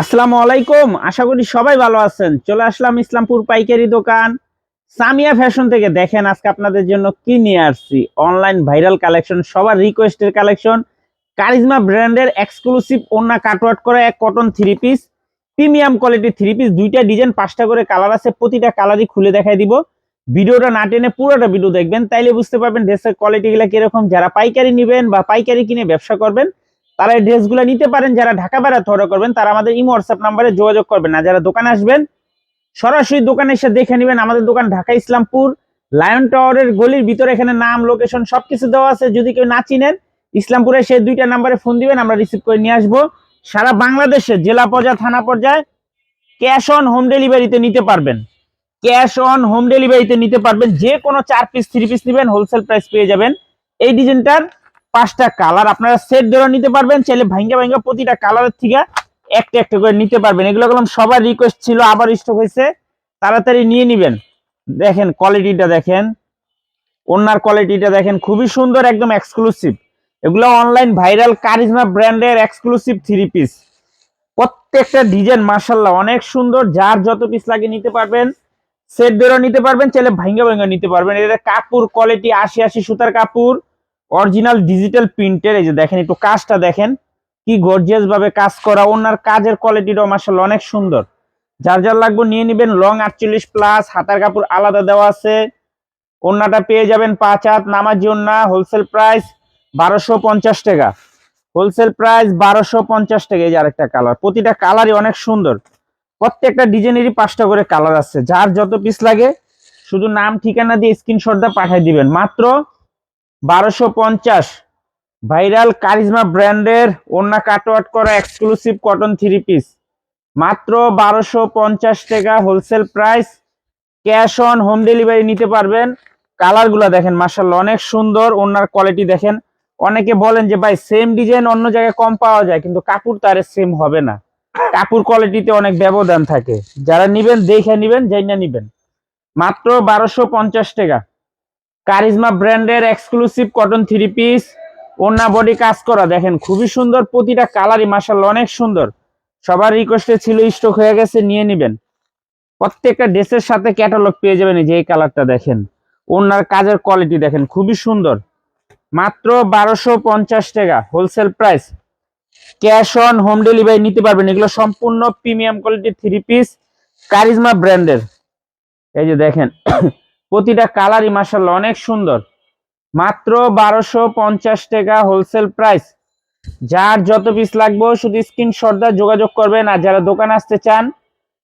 আসসালামু আলাইকুম। আশা করি সবাই ভালো আছেন। চলে আসলাম ইসলামপুর পাইকারি দোকান। সামিয়া ফ্যাশন থেকে দেখেন আজকে আপনাদের জন্য কি নিয়ে আসছি। অনলাইন ভাইরাল কালেকশন, সবার রিকোয়েস্টের কালেকশন। কারিজমা ব্র্যান্ডের এক্সক্লুসিভ ওন্না কাটওয়ার্ট করা এক cotton three piece premium quality three piece দুইটা ডিজাইন পাঁচটা করে কালার আছে। প্রতিটা কালারই খুলে দেখাই দিব। ভিডিওটা না টেনে পুরোটা ভিডিও দেখবেন, তাইলে বুঝতে পারবেন ড্রেসের কোয়ালিটিগুলো কীরকম। যারা পাইকারি নেবেন বা পাইকারি কিনে ব্যবসা করবেন তারা এই ড্রেসগুলো নিতে পারেন, যারা ঢাকা বেড়াতে অর্ডার করবেন, তারা আমাদের ইমো, হোয়াটসঅ্যাপ নাম্বারে যোগাযোগ করবেন। না যারা দোকানে আসবেন, সরাসরি দোকানে এসে দেখে নেবেন, আমাদের দোকান ঢাকা ইসলামপুর, লায়ন টাওয়ারের গলির ভিতরে এখানে নাম, লোকেশন সবকিছু দেওয়া আছে। যদি কেউ না চিনেন, ইসলামপুরে সেই দুইটা নাম্বারে ফোন দিবেন, আমরা রিসিভ করে নিয়ে আসব। সারা বাংলাদেশে, জেলা পর্যায়ে, থানা পর্যায়ে, ক্যাশ অন হোম ডেলিভারিতে নিতে পারবেন। ক্যাশ অন হোম ডেলিভারিতে নিতে পারবেন। যে কোনো চার পিস, থ্রি পিস নেবেন, হোলসেল প্রাইস পেয়ে যাবেন। এই ডিজাইনটার পাঁচটা কালার। আপনারা সেট ধরে নিতে পারবেন, চাইলে ভাঙ্গা ভাঙ্গা প্রতিটা কালারের থেকে একটা একটা করে নিতে পারবেন। এগুলো কলম সবার রিকোয়েস্ট ছিল, আবার স্টক হয়েছে। তাড়াতাড়ি নিয়ে নিবেন। দেখেন কোয়ালিটিটা দেখেন। ওনার কোয়ালিটিটা দেখেন, খুবই সুন্দর, একদম এক্সক্লুসিভ এগুলো অনলাইন ভাইরাল কারিজমা ব্র্যান্ডের এক্সক্লুসিভ থ্রি পিস প্রত্যেকটা ডিজাইন মার্শাল্লাহ অনেক সুন্দর। যার যত পিস লাগে নিতে পারবেন। সেট ধরে নিতে পারবেন, চাইলে ভাঙ্গা ভাঙ্গা নিতে পারবেন। এটা কাপড় কোয়ালিটি আশি আশি সুতার কাপড়। অরিজিনাল ডিজিটাল প্রিন্টের, এই যে দেখেন, একটু কাজটা দেখেন। কি গর্জিয়াস ভাবে কাজ করা। ওনার কাজের কোয়ালিটিটাও মার্শাল্লাহ অনেক সুন্দর। যার যার লাগবে নিয়ে নেবেন। লং আটচল্লিশ প্লাস, হাতার কাপড় আলাদা দেওয়া আছে। ওন্নাটা পেয়ে যাবেন পাঁচ হাত, নামাজি ওন্না হোলসেল প্রাইস বারোশো পঞ্চাশ টাকা। হোলসেল প্রাইস বারোশো পঞ্চাশ টাকা। এই যে আরেকটা কালার প্রতিটা কালারই অনেক সুন্দর। প্রত্যেকটা ডিজাইনেরই পাঁচটা করে কালার আছে। যার যত পিস লাগে, শুধু নাম, ঠিকানা দিয়ে স্ক্রিনশট দিয়ে পাঠিয়ে দিবেন। মাত্র বারোশো পঞ্চাশ ভাইরাল কারিজমা ব্র্যান্ডের ওন্না কাটওয়াট করা এক্সক্লুসিভ কটন থ্রি পিস মাত্র বারোশো পঞ্চাশ টাকা wholesale price cash on home delivery নিতে পারবেন। কালারগুলো দেখেন মার্শাল্লাহ অনেক সুন্দর ওনার কোয়ালিটি দেখেন। অনেকে বলেন যে, ভাই সেম ডিজাইন অন্য জায়গায় কম পাওয়া যায়, কিন্তু কাপড় তার সেম হবে না। কাপড় কোয়ালিটিতে অনেক ব্যবধান থাকে। যারা নিবেন, দেখে নিবেন যাই নিবেন। মাত্র বারোশো পঞ্চাশ টাকা। কারিজমা ব্র্যান্ডের এক্সক্লুসিভ কটন থ্রি পিস। ওন্না বডি কাজ করা, দেখেন খুবই সুন্দর, প্রতিটা কালারই মার্শাল্লাহ অনেক সুন্দর। সবার রিকোয়েস্টে ছিল স্টক হয়ে গেছে, নিয়ে নিবেন। প্রত্যেকটা ড্রেসের সাথে ক্যাটালগ পেয়ে যাবেন যে এই কালারটা দেখেন। ওনার কাজের কোয়ালিটি দেখেন, খুবই সুন্দর। মাত্র বারোশো পঞ্চাশ টাকা wholesale price cash on home delivery নিতে পারবেন, এগুলো সম্পূর্ণ প্রিমিয়াম কোয়ালিটির থ্রি পিস কারিজমা ব্র্যান্ডের। এই যে দেখেন প্রতিটা কালারই মার্শাল্লাহ অনেক সুন্দর। মাত্র বারোশো পঞ্চাশ টাকা হোলসেল প্রাইস যার যত পিস লাগবে, শুধু স্ক্রিনশট দিয়ে যোগাযোগ করবেন আর যারা দোকান আসতে চান,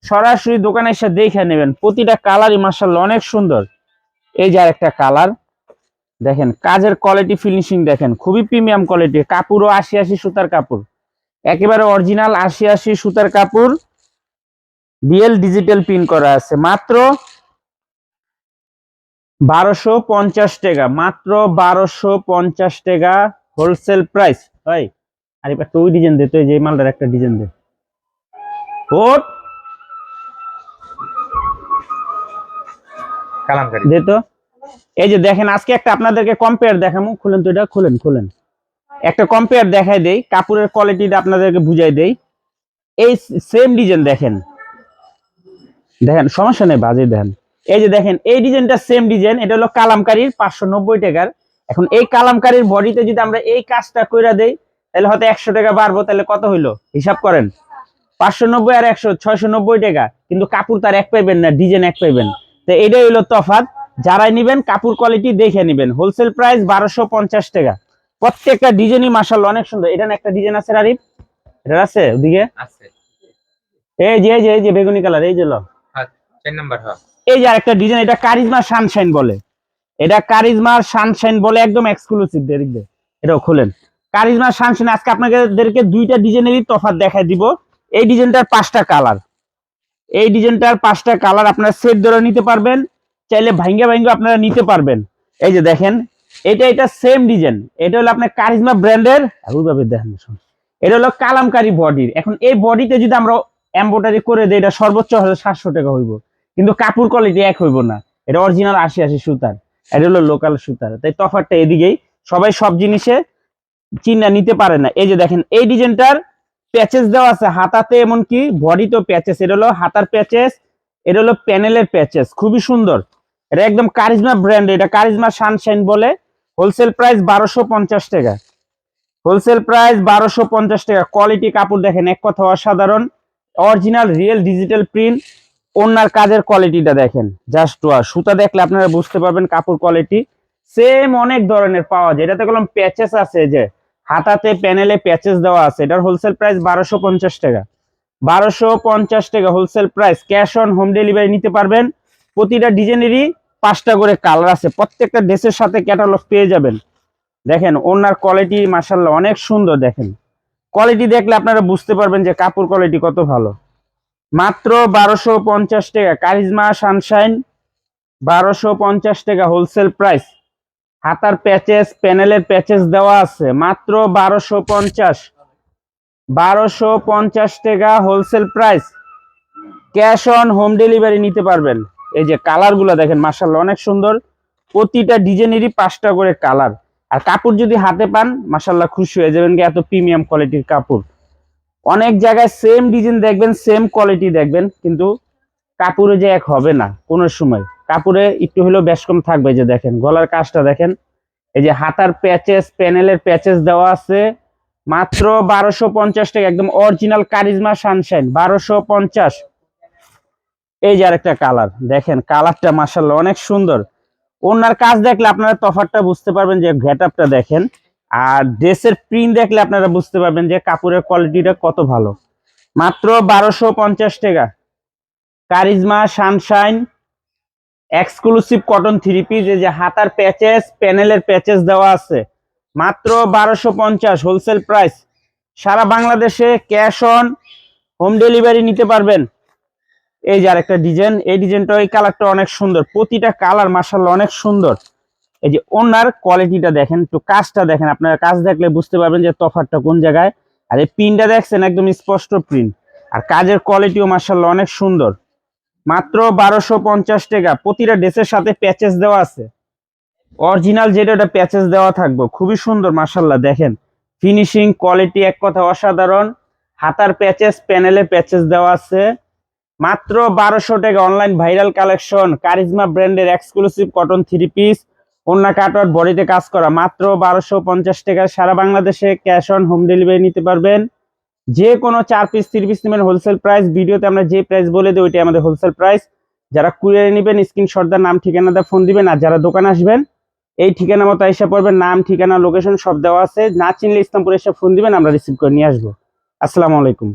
সরাসরি দোকানে এসে দেখে নেবেন। প্রতিটা কালারই মার্শাল্লাহ অনেক সুন্দর। এই যার একটা কালার, দেখেন কাজের কোয়ালিটি ফিনিশিং দেখেন, খুবই প্রিমিয়াম কোয়ালিটি কাপড়ও আশি আশি সুতার কাপড়। একেবারে অরিজিনাল আশি আশি সুতার কাপড় রিয়েল ডিজিটাল প্রিন্ট করা আছে। মাত্র বারোশো পঞ্চাশ টাকা মাত্র বারোশো পঞ্চাশ টাকা হোলসেল প্রাইস হয় আর এবার তো ওই ডিজাইন দে তো এই যে মালটার একটা ডিজাইন দে। ওট! কালামকারি। দে তো। এই যে দেখেন আজকে একটা আপনাদেরকে কম্পেয়ার দেখামু। খুলেন তো এটা খুলেন খুলেন। একটা কম্পেয়ার দেখাই দেই কাপড়ের কোয়ালিটিটা আপনাদেরকে বুঝাই দেই। এই সেম ডিজাইন দেখেন। দেখেন সমস্যা নেই বাজে দেখেন। এই যে দেখেন এই ডিজাইনটা সেম ডিজাইন এটা হলো কালামকারীর পাঁচশো নব্বই টাকার। এখন এই কালামকারীর বডিতে যদি আমরা এই কাজটা কইরা দেই তাহলে হয়তো একশো টাকা বাড়বো তাহলে কত হইল? হিসাব করেন। পাঁচশো নব্বই আর একশো ছয়শো নব্বই টাকা কিন্তু কাপড় তার এক পাইবেন না ডিজাইন এক পাইবেন। তো এটাই হলো তফাৎ। যারাই নিবেন কাপড় কোয়ালিটি দেখে নিবেন। হোলসেল প্রাইস বারোশো পঞ্চাশ টাকা। প্রত্যেকটা ডিজাইনই মাসাল অনেক সুন্দর। এটা না একটা ডিজাইন আছে আরিফ এটা আছে ওদিকে? আছে। এই যে এই যে বেগুনি কালার এই যে লো। হ্যাঁ চার নাম্বার হ্যাঁ। এই যে আরেকটা ডিজাইন এটা কারিজমা সানশাইন বলে। এটা কারিজমা সানশাইন বলে একদম এক্সক্লুসিভ দেখবে এটাও খুলেন। কারিজমা সানশাইন আজকে আপনাদেরকে দুইটা ডিজাইনেরই তফাৎ দেখাই দিব। এই ডিজাইনটার পাঁচটা কালার এই ডিজাইনটার পাঁচটা কালার আপনারা সেট ধরে নিতে পারবেন। চাইলে ভাঙ্গা ভাঙ্গা আপনারা নিতে পারবেন। এই যে দেখেন, এটা এটা সেম ডিজাইন এটা হলো আপনার কারিজমা ব্র্যান্ডের ওইভাবে দেখেন শুন। এটা হলো কালামকারী বডির এখন এই বডিতে যদি আমরা এম্বোটারি করে দিই, এটা সর্বোচ্চ হলে সাতশো টাকা হইব। কিন্তু কাপড় কোয়ালিটি এক হইব না। এটা অরিজিনাল আশি আশি সুতার। এটা হলো লোকাল সুতার। তাই তফাৎটা এদিকেই। সবাই সব জিনিসে চিন্তা নিতে পারে না। এই যে দেখেন, এই ডিজাইনটার প্যাচেস দেওয়া আছে হাতাতে, এমনকি বডিতেও প্যাচেস এটা হলো হাতার প্যাচেস এটা হলো প্যানেলের প্যাচেস খুবই সুন্দর। এটা একদম কারিজমা ব্র্যান্ড এটা কারিজমা সানশাইন বলে। হোলসেল প্রাইস বারোশো পঞ্চাশ টাকা। হোলসেল প্রাইস বারোশো পঞ্চাশ টাকা। কোয়ালিটি কাপড় দেখেন, এক কথা অসাধারণ। অরিজিনাল রিয়েল ডিজিটাল প্রিন্ট ওনার কাজের কোয়ালিটিটা দেখেন। জাস্ট ওয়া সুতা দেখলে আপনারা বুঝতে পারবেন কাপড় কোয়ালিটি সেম অনেক ধরনের পাওয়া যায়। এটাতে কোনো প্যাচেস আছে যে, হাতাতে প্যানেলে প্যাচেস দেওয়া আছে। এটার হোলসেল প্রাইস বারোশো পঞ্চাশ টাকা। বারোশো পঞ্চাশ টাকা wholesale price cash on home delivery নিতে পারবেন। প্রতিটা ডিজাইনেরই পাঁচটা করে কালার আছে। প্রত্যেকটা ড্রেসের সাথে ক্যাটালগ পেয়ে যাবেন। দেখেন, ওনার কোয়ালিটি মাসাল্লাহ অনেক সুন্দর দেখেন। কোয়ালিটি দেখলে আপনারা বুঝতে পারবেন যে কাপড় কোয়ালিটি কত ভালো। মাত্র বারোশো পঞ্চাশ টাকা। কারিজমা, সানশাইন, বারোশো পঞ্চাশ টাকা হোলসেল প্রাইস। হাতার প্যাচেস, প্যানেলের প্যাচেস দেওয়া আছে। মাত্র বারোশো পঞ্চাশ। বারোশো পঞ্চাশ টাকা wholesale price. Cash on home delivery নিতে পারবেন। এই যে কালারগুলো দেখেন মার্শাল্লাহ অনেক সুন্দর। প্রতিটা ডিজাইনেরই পাঁচটা করে কালার। আর কাপড় যদি হাতে পান মাসাল্লাহ খুশি হয়ে যাবেন। এত প্রিমিয়াম কোয়ালিটির কাপড়। অনেক জায়গায় সেম ডিজাইন দেখবেন সেম কোয়ালিটি দেখবেন, কিন্তু কাপড়ে যে এক হবে না, কোনো সময়। কাপড়ে একটু হলেও বেশ কম থাকবে যে দেখেন, গলার কাজটা দেখেন। এই যে হাতার প্যাচেস প্যানেলের প্যাচেস দেওয়া আছে, মাত্র বারোশো পঞ্চাশ টাকা, একদম অরিজিনাল কারিজমা সানশাইন বারোশো পঞ্চাশ। এই যে আরেকটা কালার দেখেন কালারটা মাসাল্লাহ অনেক সুন্দর। ওনার কাজ দেখলে আপনারা তফাতটা বুঝতে পারবেন যে গেট দেখেন। আর ড্রেসের প্রিন্ট দেখলে আপনারা বুঝতে পারবেন যে কাপড়ের কোয়ালিটিটা কত ভালো। মাত্র বারোশো পঞ্চাশ টাকা। Charisma Sunshine exclusive cotton three piece এই যে হাতার প্যাচেস প্যানেলের প্যাচেস দেওয়া আছে। মাত্র বারোশো পঞ্চাশ হোলসেল প্রাইস সারা বাংলাদেশে ক্যাশ অন হোম ডেলিভারি নিতে পারবেন। এই যে আরেকটা ডিজাইন এই ডিজাইনটা এই কালারটা অনেক সুন্দর। প্রতিটা কালার মার্শাল অনেক সুন্দর। এই যে ওনার কোয়ালিটিটা দেখেন, একটু কাজটা দেখেন। আপনারা কাজ দেখলে বুঝতে পারবেন যে তফাতটা কোন জায়গায়। আর এই প্রিন্টটা দেখছেন, একদম স্পষ্ট প্রিন্ট আর কাজের কোয়ালিটিও মার্শাল্লাহ অনেক সুন্দর। মাত্র বারোশো পঞ্চাশ টাকা। প্রতিটা ড্রেসের সাথে প্যাচেস দেওয়া আছে। অরিজিনাল যেটা, ওটা প্যাচেস দেওয়া থাকবে। খুবই সুন্দর মার্শাল্লাহ দেখেন। ফিনিশিং কোয়ালিটি এক কথা অসাধারণ। হাতার প্যাচেস, প্যানেলে প্যাচেস দেওয়া আছে। মাত্র বারোশো টাকা। Online viral collection. কারিজমা ব্র্যান্ডের এক্সক্লুসিভ কটন থ্রি পিস অন্য কাটওয়ার বডিতে কাজ করা। মাত্র বারোশো পঞ্চাশ টাকা সারা বাংলাদেশে ক্যাশ অন হোম ডেলিভারি নিতে পারবেন। যে কোনো চার পিস, থ্রি পিস নেবেন হোলসেল প্রাইস। ভিডিওতে আমরা যে প্রাইস বলে দিই, ওইটাই আমাদের হোলসেল প্রাইস। যারা কুরিয়ারে নেবেন, স্ক্রিনশট দেওয়ার নাম, ঠিকানা ফোন দিবেন, আর যারা দোকানে আসবেন, এই ঠিকানা মতো এসে পড়বেন। নাম, ঠিকানা, লোকেশন সব দেওয়া আছে। না চিনলে ইসলামপুর এসে ফোন দিবেন, আমরা রিসিভ করে নিয়ে আসব। আসসালামু আলাইকুম।